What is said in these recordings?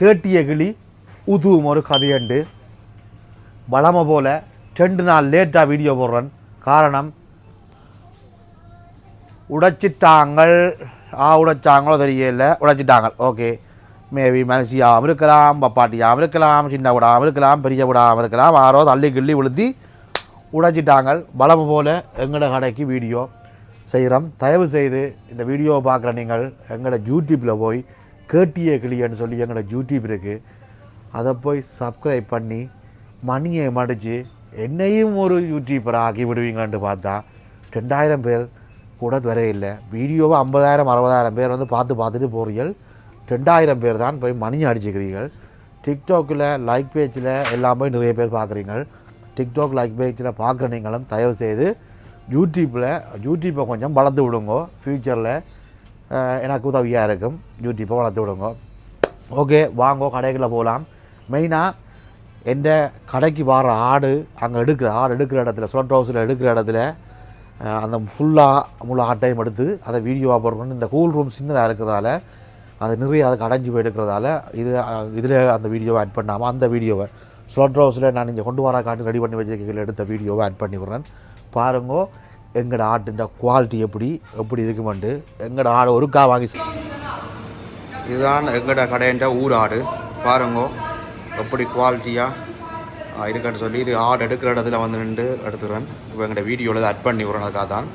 கேட்டிய கிளி உதுவும் ஒரு கதையண்டு. வளமை போல் ரெண்டு நாள் லேட்டாக வீடியோ போடுறேன். காரணம் உடைச்சிட்டாங்கள். ஆ உடைச்சாங்களோ தெரியல. உடைச்சிட்டாங்க ஓகே. மேபி மனசியாகவும் இருக்கலாம் பப்பாட்டியாகவும் இருக்கலாம் சின்ன விடாமல் இருக்கலாம் பெரிய விடாமல் இருக்கலாம். ஆரோ தள்ளி கிள்ளி விழுத்தி உடைச்சிட்டாங்க பலம் போல் எங்களோட கடைக்கு வீடியோ செய்கிறோம் தயவு செய்து இந்த வீடியோவை பார்க்குற நீங்கள் எங்களோட யூடியூப்பில் போய் கேட்டிய கிளியன்னு சொல்லி எங்களோட யூடியூப் இருக்குது அதை போய் சப்ஸ்கிரைப் பண்ணி மணியை மடித்து என்னையும் ஒரு யூடியூப்பர் ஆக்கி விடுவீங்களான்னு பார்த்தா ரெண்டாயிரம் பேர் கூட வரையில்லை வீடியோவை ஐம்பதாயிரம் அறுபதாயிரம் பேர் வந்து பார்த்து பார்த்துட்டு போகிறீர்கள் ரெண்டாயிரம் பேர் தான் போய் மணி அடிச்சுக்கிறீர்கள். டிக்டாக்கில் லைக் பேஜில் எல்லாம் போய் நிறைய பேர் பார்க்குறீங்க டிக்டாக் லைக் பேஜில் பார்க்குற நீங்களும் தயவு செய்து யூடியூப்பில் யூடியூப்பை கொஞ்சம் வளர்த்து விடுங்க. ஃப்யூச்சரில் எனக்கு உதவியாக இருக்கும் யூடியூப்பை வளர்த்து விடுங்க ஓகே வாங்கோ கடைகளில் போகலாம் மெயினாக எந்த கடைக்கு வர ஆடு அங்கே எடுக்கிற ஆடு எடுக்கிற இடத்துல ஸ்லோட் ஹவுஸில் எடுக்கிற இடத்துல அந்த ஃபுல்லாக முழு ஆட்டையும் எடுத்து அதை வீடியோவாக போடுறோம் இந்த கூல் ரூம் சின்னதாக இருக்கிறதால அது நிறைய அதுக்கு அடைஞ்சு போய் எடுக்கிறதால இது இதில் அந்த வீடியோவை ஆட் பண்ணாமல் அந்த வீடியோவை ஸ்லோட் ஹவுஸில் நான் இங்கே கொண்டு வர காட்டு ரெடி பண்ணி வச்சிருக்கையில் எடுத்த வீடியோவை ஆட் பண்ணி விட்றேன் பாருங்கோ எங்களோட ஆட்டுன்ற குவாலிட்டி எப்படி எப்படி இருக்குமெண்டு எங்களோட ஆடு ஒருக்கா வாங்கி இதுதான் எங்களோட கடைன்ற ஊர் ஆடு பாருங்கோ எப்படி குவாலிட்டியாக இருக்குன்னு சொல்லி இது ஆடு எடுக்கிற இடத்துல வந்து நின்று எடுத்துக்கிறேன் இப்போ எங்களோட வீடியோவில் அட் பண்ணி விடுறதுக்காக தான்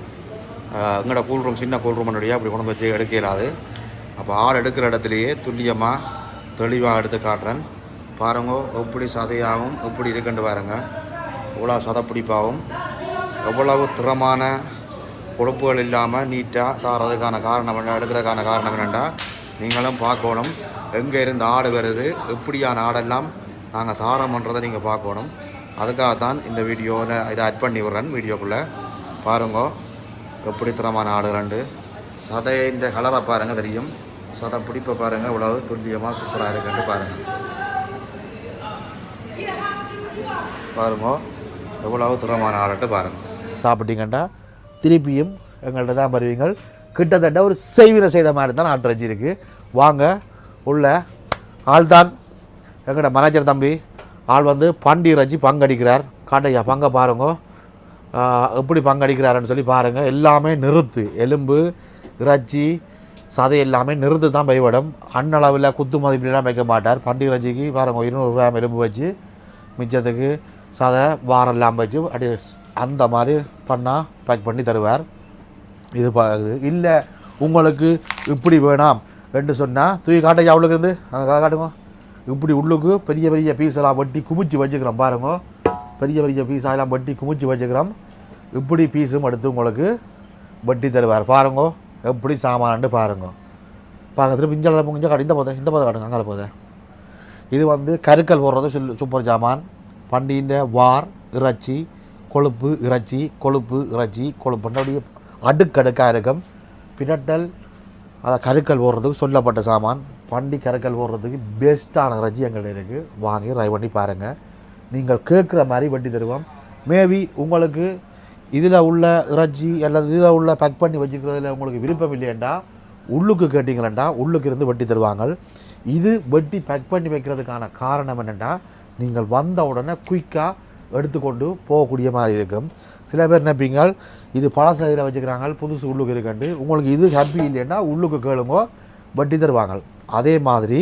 எங்களோட கூல் ரூம் சின்ன கூல் ரூம் முன்னாடியே அப்படி கொண்டு வந்து வச்சு எடுக்க இயலாது அப்போ ஆடு எடுக்கிற இடத்துலையே துல்லியமாக தெளிவாக எடுத்து காட்டுறேன். பாருங்க எப்படி சதையாகவும் எப்படி இருக்குன்னு பாருங்கள் இவ்வளோ சதைப்பிடிப்பாகவும். எவ்வளவு திறமான கொழுப்புகள் இல்லாமல் நீட்டாக தாரதுக்கான காரணம் என்ன எடுக்கிறதுக்கான காரணம் என்னென்னா நீங்களும் பார்க்கணும். எங்கே இருந்து ஆடு வருது எப்படியான ஆடெல்லாம் நாங்கள் தாரம் பண்ணுறதை நீங்கள் பார்க்கணும். அதுக்காக தான் இந்த வீடியோவில் இதை ஆட் பண்ணி விட்றேன் வீடியோக்குள்ளே. பாருங்க எப்படி திறமான ஆடுகள்ண்டு சதையின் கலரை பாருங்கள் தெரியும். சதை பிடிப்பை பாருங்கள் இவ்வளவு துல்லியமாக சூப்பராக இருக்குன்ட்டு பாருங்கள் பாருங்க எவ்வளவு திறமான ஆடுன்ட்டு பாருங்கள் சாப்பிட்டீங்கன்னா திருப்பியும் எங்கள்கிட்ட தான் வருவீங்கள். கிட்டத்தட்ட ஒரு செய்வினை செய்த மாதிரி தான் ஆட்டு இருக்குது வாங்க உள்ள ஆள்தான். எங்கள்கிட்ட மேனேஜர் தம்பி ஆள் வந்து பண்டி ரஜி பங்கடிக்கிறார். காட்டையா பங்கை பாருங்க. எப்படி பங்கடிக்கிறாருன்னு சொல்லி பாருங்கள் எல்லாமே நிறுத்து. எலும்பு இறைச்சி சதை எல்லாமே நிறுத்து தான் பைவிடும். அண்ணளவில் குத்து மதிப்பிலாம் வைக்க மாட்டார். பண்டி ரஜிக்கு பாருங்க இருநூறு கிராம் எலும்பு வச்சு மிச்சத்துக்கு சதை வாரெல்லாம் வச்சு அப்படி அந்த மாதிரி பண்ணால் பேக் பண்ணி தருவார். இது பார்க்குது இல்லை உங்களுக்கு இப்படி வேணாம் என்று சொன்னால் தூக்கி காட்டையா அவளுக்கு இருந்து. அங்கே காட்டுங்க. இப்படி உள்ளுக்கு பெரிய பெரிய பீஸெல்லாம் வெட்டி குமிச்சு வச்சுக்கிறோம் பாருங்க. பெரிய பெரிய பீஸெல்லாம் வெட்டி குமிச்சு வச்சுக்கிறோம். இப்படி பீஸும் எடுத்து உங்களுக்கு வெட்டி தருவார். பாருங்க எப்படி சாமான்ட்டு பாருங்க. பக்கத்தில் பிஞ்சள முடிஞ்ச காட்டு. இந்த போதே இந்த போதை காட்டுங்க அங்கே போதே இது வந்து கருக்கல் போடுறது சுல் சூப்பர் ஜாமான் பண்டிகின்ற வார் இறைச்சி கொழுப்பு இறைச்சி கொழுப்பு இறைச்சி கொழுப்புன்ற அப்படியே அடுக்கடுக்காக இருக்கும். பின்னட்டல் அதை கருக்கல் போடுறதுக்கு சொல்லப்பட்ட சாமான். பண்டி கருக்கல் போடுறதுக்கு பெஸ்ட்டான இறைச்சி எங்கள்கிட்ட இருக்குது வாங்கி ட்ரை பண்ணி பாருங்கள் நீங்கள் கேட்குற மாதிரி வட்டி தருவோம். மேபி உங்களுக்கு இதில் உள்ள இறைச்சி அல்லது இதில் உள்ள பேக் பண்ணி வச்சுக்கிறதுல உங்களுக்கு விருப்பம் இல்லையேண்டா உள்ளுக்கு கேட்டிங்களேண்டா உள்ளுக்கு இருந்து வெட்டி தருவாங்க. இது வெட்டி பேக் பண்ணி வைக்கிறதுக்கான காரணம் என்னென்னா நீங்கள் வந்த உடனே குயிக்காக எடுத்துக்கொண்டு போகக்கூடிய மாதிரி இருக்கும். சில பேர் நினைப்பீங்கள் இது பழசு இதில் வச்சுக்கிறாங்க புதுசு உள்ளுக்கு இருக்குண்டு உங்களுக்கு இது ஹாப்பி இல்லைன்னா உள்ளுக்கு கேளுங்க வட்டி தருவாங்க அதே மாதிரி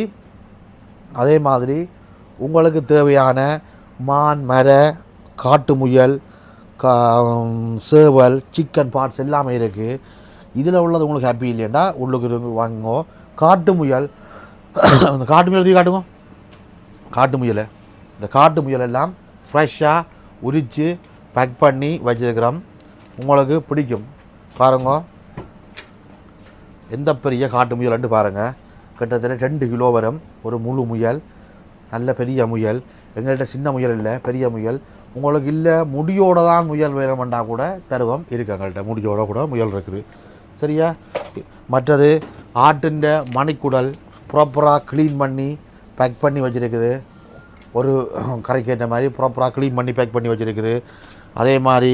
அதே மாதிரி உங்களுக்கு தேவையான மான் மர காட்டு முயல் கா சேவல் சிக்கன் பார்ட்ஸ் எல்லாமே இருக்குது இதில் உள்ளது உங்களுக்கு ஹாப்பி இல்லையண்டா உள்ளுக்கு இருந்து காட்டு முயல் அந்த காட்டு முயல் தூக்கி காட்டுங்க. காட்டு முயலை இந்த காட்டு முயல் எல்லாம் ஃப்ரெஷ்ஷாக உரித்து பேக் பண்ணி வச்சுருக்கிறோம். உங்களுக்கு பிடிக்கும். பாருங்க. எந்த பெரிய காட்டு முயல்ன்ட்டு பாருங்கள் கிட்டத்தட்ட ரெண்டு கிலோ வரும். ஒரு முழு முயல் நல்ல பெரிய முயல். எங்கள்கிட்ட சின்ன முயல் இல்லை பெரிய முயல். உங்களுக்கு இல்லை முடியோட தான் முயல் வேணுமெண்டா கூட தருவம் இருக்குது எங்கள்கிட்ட. முடியோட கூட முயல் இருக்குது. சரியா? மற்றது ஆட்டுன்ற மணிக்குடல் ப்ராப்பராக க்ளீன் பண்ணி பேக் பண்ணி வச்சுருக்குது. ஒரு கரைக்கு ஏற்ற மாதிரி ப்ராப்பராக க்ளீன் பண்ணி பேக் பண்ணி வச்சுருக்குது. அதே மாதிரி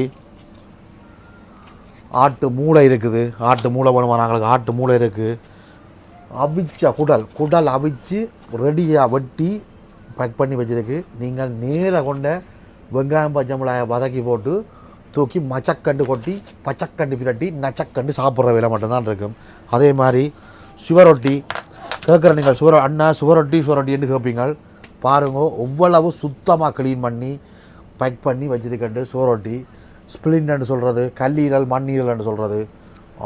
ஆட்டு மூளை இருக்குது. ஆட்டு மூளை வேணுமா நாங்களுக்கு ஆட்டு மூளை இருக்குது அவிச்ச குடல் குடல் அவிச்சு ரெடியாக வெட்டி பேக் பண்ணி வச்சுருக்கு. நீங்கள் நேராக கொண்ட வெங்காயம் பச்சை மிளகாயை வதக்கி போட்டு தூக்கி மச்சக்கண்டு கொட்டி பச்சக்கண்டு பிரட்டி நச்சக்கண்டு சாப்பிட்ற வேலை மட்டும்தான் இருக்கும். அதே மாதிரி சுவரொட்டி கேட்குற நீங்கள் சுவர அண்ணா சுவரொட்டி சுவரொட்டின்னு கேட்பீங்க. பாருங்க எவ்வளவு சுத்தமாக க்ளீன் பண்ணி பேக் பண்ணி வச்சிருக்கண்டு சோரோட்டி ஸ்பிளின்னு சொல்கிறது கல்லீரல் மண்ணீரல்னு சொல்கிறது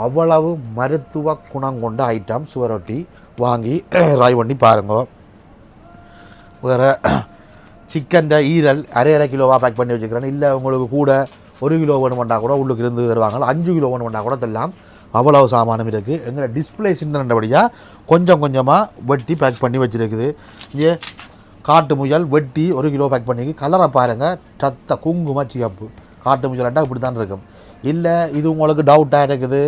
அவ்வளவு மருத்துவ குணம் கொண்ட ஐட்டம் சுவரொட்டி வாங்கி ராய் பண்ணி பாருங்க. வேறு சிக்கன் ஈரல் அரை அரை கிலோவாக பேக் பண்ணி வச்சுக்கிறேன் இல்லை உங்களுக்கு கூட ஒரு கிலோ வேணுமெண்டா கூட உள்ளுக்கு இருந்து வருவாங்க. அஞ்சு கிலோ வேணுமெண்டா கூட தெல்லாம் அவ்வளவு சாமானம் இருக்குது எங்களை டிஸ்பிளே சிந்தனபடியாக கொஞ்சம் கொஞ்சமாக வெட்டி பேக் பண்ணி வச்சுருக்குது. இங்கே காட்டு முயல் வெட்டி ஒரு கிலோ பேக் பண்ணி கலரை பாருங்கள் சத்த குங்கும சிகப்பு. காட்டு முயலண்டா இப்படி தான் இருக்கும். இல்லை இது உங்களுக்கு டவுட்டாக இருக்குது.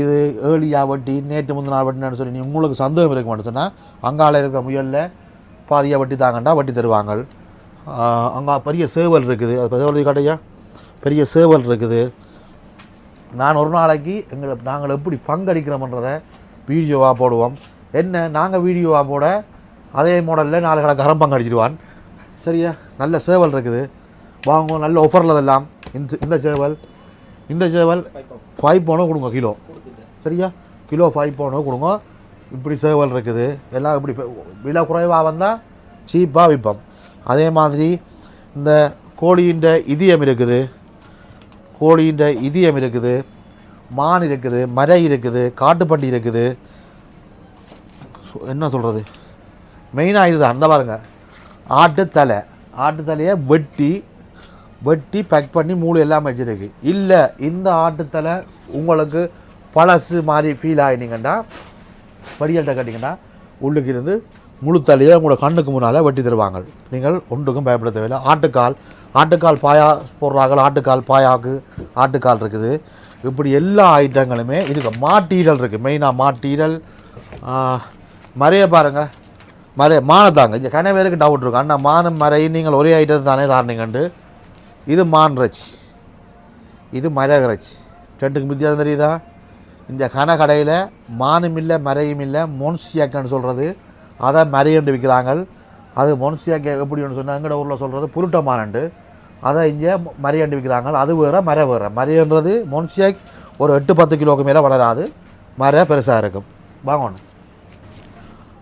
இது ஏர்லியாக வெட்டி நேற்று முந்தினா வெட்டினு சொல்லி நீ உங்களுக்கு சந்தேகம் இருக்க மாட்டேன் சொன்னால் அங்கால இருக்கிற முயலில் பாதியாக வெட்டி தாங்கண்டா வெட்டி தருவாங்க அங்கே பெரிய சேவல் இருக்குது. அது சேவல் கடையா பெரிய சேவல் இருக்குது. நான் ஒரு நாளைக்கு எங்களை நாங்கள் எப்படி பங்கடிக்கிறோம்ன்றதை வீடியோவாக போடுவோம். என்ன நாங்கள் வீடியோவாக போட அதே மாடலில் நாலு கடை கரம் பங்கடிச்சிடுவான் சரியா? நல்ல சேவல் இருக்குது. வாங்குவோம் நல்ல ஒஃபரில் இதெல்லாம். இந்த இந்த சேவல் இந்த சேவல் ஃபைவ் பவுனோ கொடுங்க கிலோ. சரியா? கிலோ ஃபைவ் பவுனோ கொடுங்க. இப்படி சேவல் இருக்குது. எல்லாம் இப்படி விலை குறைவாக வந்தால் சீப்பாக விற்போம். அதே மாதிரி இந்த கோழியின் இதயம் இருக்குது. கோழியின் இதயம் இருக்குது. மான் இருக்குது. மரை இருக்குது. காட்டுப்பண்டி இருக்குது. என்ன சொல்கிறது மெயினாக இதுதான். அந்த பாருங்கள் ஆட்டுத்தலை ஆட்டுத்தலையை வெட்டி வெட்டி பேக் பண்ணி மூளை எல்லாம் வச்சிருக்கு. இல்லை இந்த ஆட்டுத்தலை உங்களுக்கு பழசு மாதிரி ஃபீல் ஆகினீங்கன்னா வடிகட்ட கேட்டிங்கன்னா உள்ளுக்கு இருந்து முழு தலையை உங்களோட கண்ணுக்கு முன்னால் வெட்டி தருவாங்க. நீங்கள் ஒன்றுக்கும் பயப்பட தேவையில்லை. ஆட்டுக்கால் ஆட்டுக்கால் பாயா போடுறாங்க ஆட்டுக்கால் பாயாக்கு ஆட்டுக்கால் இருக்குது. இப்படி எல்லா ஐட்டங்களுமே இதுக்கு மாட்டீரல் இருக்குது மெயினாக மாட்டீரல் மறைய பாருங்கள் மறை மானதாங்க. இங்கே கன பேருக்கு டவுட் இருக்கும் அண்ணா மானம் மறை நீங்கள் ஒரே ஐட்டத்தை தானே தாரணிங்கண்டு. இது மான் இது மரகரச் ரெண்டுக்கு வித்தியாசம் தெரியுதா? இந்த கன கடையில் மானும் இல்லை மறையும் இல்லை மொன்சியாக்கன்னு சொல்கிறது அதை மறையண்டு விற்கிறாங்க அது மொன்சியாக்க எப்படின்னு சொன்னால் எங்கட ஊரில் சொல்கிறது புருட்ட மானண்டு அதை இங்கே மறையண்டு விற்கிறாங்க அது வேறு மர வேறு. மறையன்றது மொன்சியாக் ஒரு எட்டு பத்து கிலோக்கு மேலே வளராது. மர பெருசாக இருக்கும். வாங்கணும்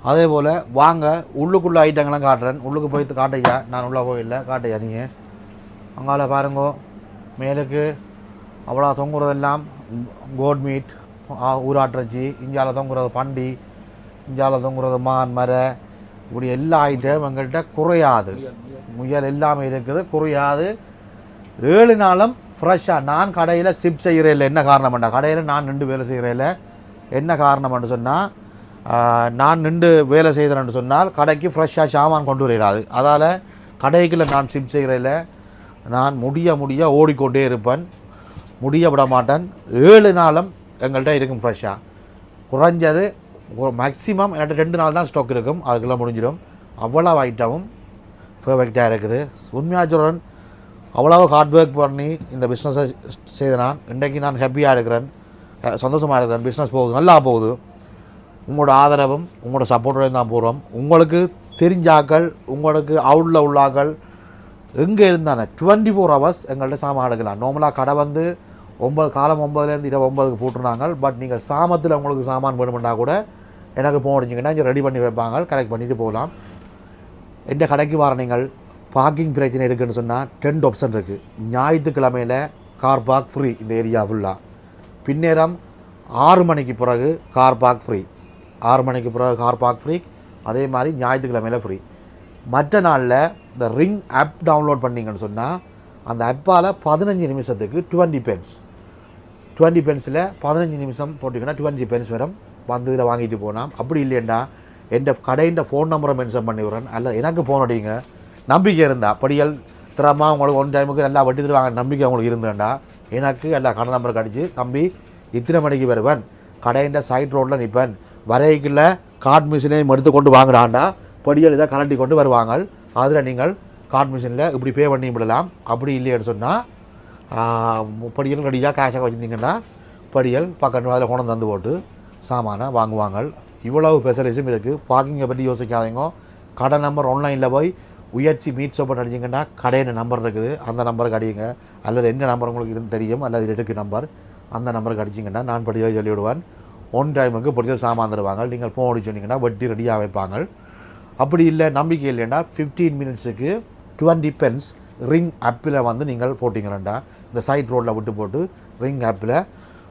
அதே போல் வாங்க உள்ளுக்குள்ளே ஐட்டங்கள்லாம் காட்டுறேன். உள்ளுக்கு போய் காட்டையா நான் உள்ளே போயில்லை காட்டையா நீங்கள் அங்கால பாருங்கோ. மேலுக்கு அவ்வளோ தொங்குறதெல்லாம் கோட் மீட் ஊராட்டிறச்சி இஞ்சால தொங்குறது பண்டி இஞ்சால தொங்குறது மான் மர இப்படி எல்லா ஐட்டம் எங்கள்கிட்ட குறையாது. முயல் எல்லாமே இருக்குது குறையாது. ஏழு நாளும் ஃப்ரெஷ்ஷாக நான் கடையில் ஷிப் செய்கிறேன் என்ன காரணம்டா கடையில் நான் ரெண்டு வேலை செய்கிறேன் என்ன காரணம்னு சொன்னால் நான் நின்று வேலை செய்கிறேன்னு சொன்னால் கடைக்கு ஃப்ரெஷ்ஷாக சாமான் கொண்டு வராது அதால் கடைக்குள்ள நான் ஷிஃப்ட் செய்கிறதில் நான் முடிய முடிய ஓடிக்கொண்டே இருப்பேன். முடிய விட மாட்டேன். ஏழு நாளும் எங்கள்கிட்ட இருக்கும் ஃப்ரெஷ்ஷாக குறைஞ்சது மேக்ஸிமம் என்கிட்ட ரெண்டு நாள் தான் ஸ்டாக் இருக்கும். அதுக்குள்ளே முடிஞ்சிடும். அவ்வளோ ஐட்டமும் பர்ஃபெக்டாக இருக்குது. உண்மையாச்சுடன் சொல்கிறேன் அவ்வளவு ஹார்ட் ஒர்க் பண்ணி இந்த பிஸ்னஸை செய்த நான் இன்றைக்கு நான் ஹாப்பியாக இருக்கிறேன். சந்தோஷமாக இருக்கிறேன். பிஸ்னஸ் போகுது நல்லா போகுது. உங்களோட ஆதரவும் உங்களோட சப்போர்ட்டோடையும் தான் போகிறோம் உங்களுக்கு தெரிஞ்சாக்கள் உங்களுக்கு அவுட்டில் உள்ளாக்கள் எங்கே இருந்தானே டுவெண்ட்டி ஃபோர் ஹவர்ஸ் எங்கள்கிட்ட சாமான் எடுக்கலாம். நார்மலாக கடை வந்து ஒம்பது காலம் ஒம்பதுலேருந்து இரவு ஒம்பதுக்கு போட்டுருந்தாங்க. பட் நீங்கள் சாமத்தில் உங்களுக்கு சாமான் வேணுமெண்டா கூட எனக்கு போனீங்கன்னா அடிச்சிங்கன்னா இங்கே ரெடி பண்ணி வைப்பாங்க. கலெக்ட் பண்ணிட்டு போகலாம். எந்த கடைக்கு வர நீங்கள் பார்க்கிங் பிரச்சனை இருக்குன்னு சொன்னால் டென்ட் ஆப்ஷன் இருக்குது ஞாயிற்றுக்கிழமையில் கார் பார்க் ஃப்ரீ இந்த ஏரியா ஃபுல்லாக பின்னேரம் ஆறு மணிக்கு பிறகு கார் பார்க் ஃப்ரீ ஆறு மணிக்கு பிறகு கார் பார்க் ஃப்ரீ அதே மாதிரி ஞாயிற்றுக்கிழமையில் ஃப்ரீ மற்ற நாளில் இந்த ரிங் ஆப் டவுன்லோட் பண்ணீங்கன்னு சொன்னால் அந்த ஆப்பால் பதினஞ்சு நிமிஷத்துக்கு டுவெண்ட்டி பென்ஸ் டுவெண்ட்டி பென்ஸில் பதினஞ்சு நிமிஷம் போட்டிங்கன்னா டுவெண்ட்டி பென்ஸ் வரும். வந்து இதில் வாங்கிட்டு போனால் அப்படி இல்லையண்டா என் கடையின் ஃபோன் நம்பரை மென்ஷன் பண்ணி விடுறேன் அல்ல எனக்கு ஃபோன் அடிங்க. நம்பிக்கை இருந்தால் படிகள் திறமா உங்களுக்கு ஒன் டைமுக்கு நல்லா வட்டி தருவாங்க நம்பிக்கை அவங்களுக்கு இருந்தேன்டா எனக்கு எல்லா கடை நம்பர் கிடச்சி தம்பி இத்தனை மணிக்கு வருவேன். கடையின் சைட் ரோட்டில் நிற்பேன் வரைக்குள்ள கார்ட் மிஷினையும் எடுத்து கொண்டு வாங்குறாண்டா படியல் இதை கலட்டி கொண்டு வருவாங்க அதில் நீங்கள் கார்ட் மிஷினில் இப்படி பே பண்ணி விடலாம். அப்படி இல்லைன்னு சொன்னால் படியல் ரெடியாக கேஷாக வச்சுருந்தீங்கன்னா படியல் பக்கத்து அதில் கொண்டு வந்து போட்டு சாமானை வாங்குவாங்க இவ்வளவு ஃபெசிலிட்டிஸும் இருக்குது பார்க்கிங்கை பற்றி யோசிக்காதீங்க. கடை நம்பர் ஆன்லைனில் போய் உயர்ச்சி மீட் சோப்பன் அடிச்சிங்கன்னா கடையின் நம்பர் இருக்குது. அந்த நம்பருக்கு அடியுங்க அல்லது எந்த நம்பர் உங்களுக்கு இருந்து தெரியும். அல்லது எடுக்கு நம்பர் அந்த நம்பருக்கு அடிச்சிங்கன்னா நான் படியாக சொல்லிவிடுவேன். ஒன் டைமுக்கு பிடிச்ச சாமான் தருவாங்க நீங்கள் ஃபோன் அடிச்சு சொன்னீங்கன்னா வட்டி ரெடியாக வைப்பாங்க. அப்படி இல்லை நம்பிக்கை இல்லைன்னா ஃபிஃப்டீன் மினிட்ஸுக்கு டுவெண்ட்டி பென்ஸ் ரிங் ஆப்பில் வந்து நீங்கள் போட்டிங்களேண்டா? இந்த சைட் ரோட்டில் விட்டு போட்டு ரிங் ஆப்பில்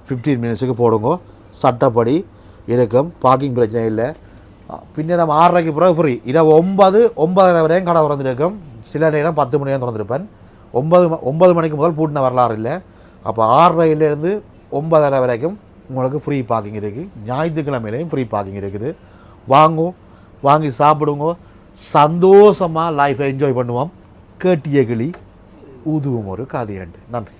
ஃபிஃப்டீன் மினிட்ஸுக்கு போடுங்க. சட்டப்படி இருக்கும். பார்க்கிங் பிரச்சனை இல்லை. பின்ன நம்ம ஆறரைக்கு பிறகு ஃப்ரீ இரவு ஒன்பது ஒன்பதரை வரையும் கடை திறந்துருக்கும். சில நேரம் பத்து மணி நேரம் திறந்துருப்பேன். ஒன்பது ஒன்பது மணிக்கு முதல் பூட்டின வரலாறு இல்லை. அப்போ ஆறரையிலேருந்து ஒன்பதரை வரைக்கும் உங்களுக்கு ஃப்ரீ பார்க்கிங் இருக்குது. ஞாயிற்றுக்கிழமையிலையும் ஃப்ரீ பார்க்கிங் இருக்குது. வாங்கும் வாங்கி சாப்பிடுங்க. சந்தோஷமாக லைஃப்பை என்ஜாய் பண்ணுவோம். கேட்டிய கிளி ஊதுவும் ஒரு காதையாண்டு நன்றி.